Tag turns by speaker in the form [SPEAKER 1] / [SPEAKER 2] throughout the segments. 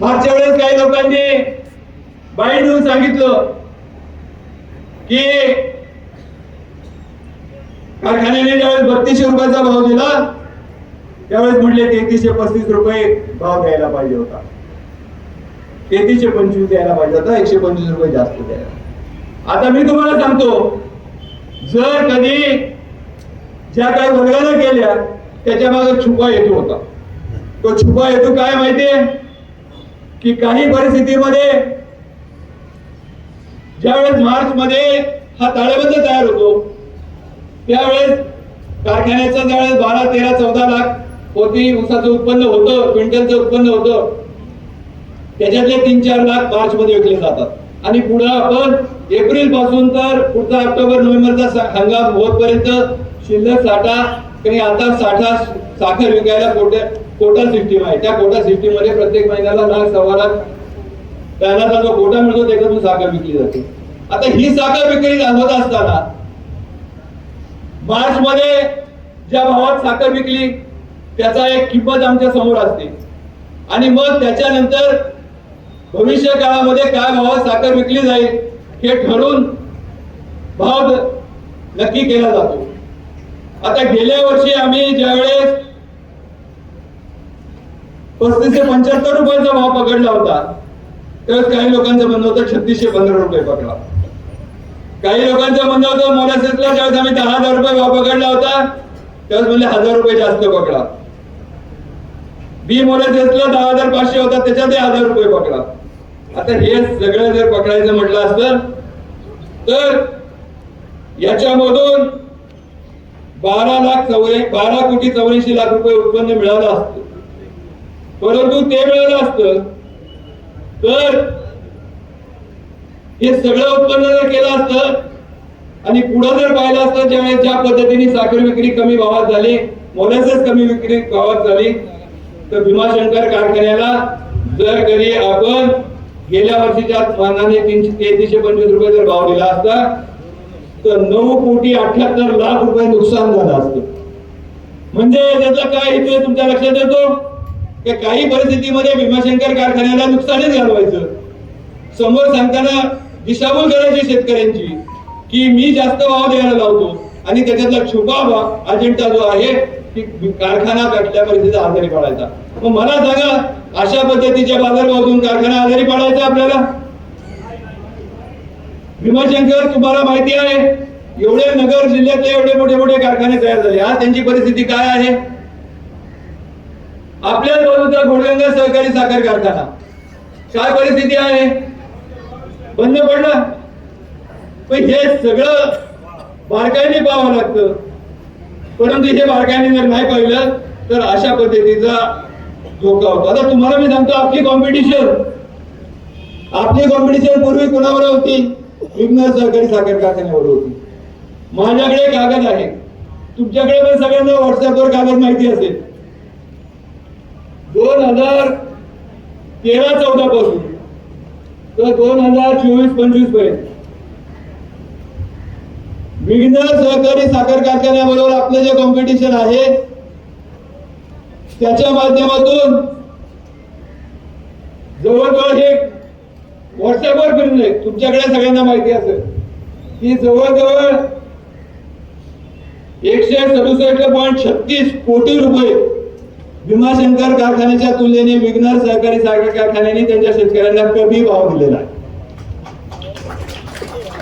[SPEAKER 1] मागच्या वेळेस काही लोकांनी बाईट देऊन सांगितलं की कारखान्याने ज्यावेळेस बत्तीसशे रुपयाचा भाव दिला त्यावेळेस म्हटले तेहतीसशे पस्तीस रुपये भाव द्यायला पाहिजे होता. तेहतीसशे पंचवीस द्यायला पाहिजे होता एकशे पंचवीस रुपये जास्त द्यायला. आता मी तुम्हाला सांगतो जर कधी ज्या काही वर्गाने केल्या त्याच्यामागे छुपा हेतू होता. तो छुपा हेतू काय माहितीये? की काही परिस्थितीमध्ये ज्यावेळेस मार्च मध्ये हा ताळेबंद तयार होतो त्यावेळेस कारखान्याचं ज्यावेळेस बारा तेरा चौदा लाख होती ऊसाचं उत्पन्न होतं क्विंटलचं उत्पन्न होतं त्याच्यातले तीन चार लाख मार्च मध्ये विकले जातात. आणि पुढे आपण एप्रिलपासून तर पुढचा ऑक्टोबर नोव्हेंबरचा हंगाम होतपर्यंत शिल्लक साठा आणि आता साठा साखर विकायला कोटा कोटा सिस्टीम आहे. त्या कोटा सिस्टीममध्ये प्रत्येक महिन्याला लाख सव्वा लाख त्यांना जो कोटा मिळतो त्याच्यातून साखर विकली जाते. आता ही साखर विक्री होत असताना मार्च मध्ये ज्या भावात साखर विकली त्याचा एक किंमत आमच्यासमोर असते. आणि मग त्याच्यानंतर भविष्य काळामध्ये काय भावात साखर विकली जाईल हे ठरवून भाव नक्की केला जातो. आता गेल्या वर्षी आम्ही ज्यावेळेस पस्तीस ते पंच्याहत्तर रुपयाचा भाव पकडला होता. तर काही लोकांचा बंद होतं छत्तीसशे पंधरा रुपये पकडा काही लोकांचा म्हणणं होतं मोलासेसला ज्यावेळेस आम्ही दहा हजार रुपये भाव पकडला होता. त्यावेळेस म्हणजे हजार रुपये जास्त पकडा. बी मोलासेसला दहा हजार पाचशे होता त्याच्यात हजार रुपये पकडा. आता हे सगळं जर पकडायचं म्हटलं असतं तर याच्यामधून बारा लाख चौऱ्या बारा कोटी चौऱ्याऐंशी लाख रुपये उत्पन्न मिळालं असतं. परंतु ते मिळालं असत. तर हे सगळं उत्पन्न जर केलं असतं आणि पुढं जर पाहिलं असतं ज्यावेळेस ज्या पद्धतीने साखर विक्री कमी भावात झाली मोनसेस कमी विक्री भावात झाली तर भीमाशंकर कारखान्याला जर कधी आपण गेल्या वर्षीच्या मानाने तीनशे तेहतीसशे पंचवीस रुपये जर भाव दिला असता तर नऊ कोटी अठ्याहत्तर लाख रुपये नुकसान झालं असतं. म्हणजे त्याचा काय हेतू तुमच्या लक्षात येतो? की काही परिस्थितीमध्ये भीमाशंकर कारखान्याला नुकसानच घालवायचं. समोर सांगताना दिशाभूल करायची शेतकऱ्यांची की मी जास्त भाव द्यायला लावतो आणि त्याच्यातला छुपा भाव अजेंडा जो आहे की कारखाना कटल्या परिस्थितीचा आजारी पडायचा. मग मला सांगा अशा पद्धतीच्या बाजारभावातून कारखाना आजारी पडायचा आपल्याला? भीमाशंकर तुम्हाला माहिती आहे एवढे नगर जिल्ह्यातले एवढे मोठे मोठे कारखाने तयार झाले. आज त्यांची परिस्थिती काय आहे? आपल्याच बाजूचा घोडगंगा सहकारी साखर कारखाना. काय परिस्थिती आहे? बंद पडला? पण हे सगळं बारकाईने पाहावं लागतं. परंतु हे बारकाईने जर नाही पाहिलं तर अशा पद्धतीचा धोका होतो. आता तुम्हाला मी सांगतो आपली कॉम्पिटिशन आपली कॉम्पिटिशन पूर्वी कोणावर होती? विघ्न सहकारी साखर कारखान्यावर होती. माझ्याकडे कागद आहे. तुमच्याकडे पण सगळ्यांना व्हॉट्सअपवर कागद माहिती असेल. दोन हजार तेरा चौदा पासून. तर दोन हजार चोवीस पंचवीसपर्यंत. विघ्न सहकारी साखर कारखान्याबरोबर आपलं जे कॉम्पिटिशन आहे त्याच्या माध्यमातून जवळजवळ हे व्हॉट्सअपवर फिरले तुमच्याकडे सगळ्यांना माहिती असेल. की जवळजवळ एकशे सदुसष्ट पॉईंट छत्तीस कोटी रुपये भीमाशंकर कारखान्याच्या तुलनेने विघ्नर सहकारी साखर कारखान्याने त्यांच्या शेतकऱ्यांना कमी भाव दिलेला आहे.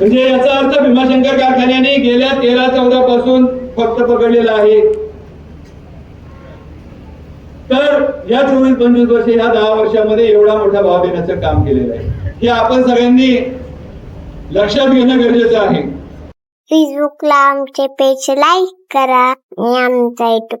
[SPEAKER 1] म्हणजे याचा अर्थ भीमाशंकर कारखान्याने गेल्या तेरा चौदा पासून फक्त पकडलेला आहे. तर या चोवीस पंचवीस वर्ष या दहा वर्षामध्ये एवढा मोठा भाव देण्याचं काम केलेलं आहे. हे आपण सगळ्यांनी लक्षात घेणं गरजेचं आहे.
[SPEAKER 2] फेसबुकला आमचे पेज लाईक करा आणि आमचा युट्यूब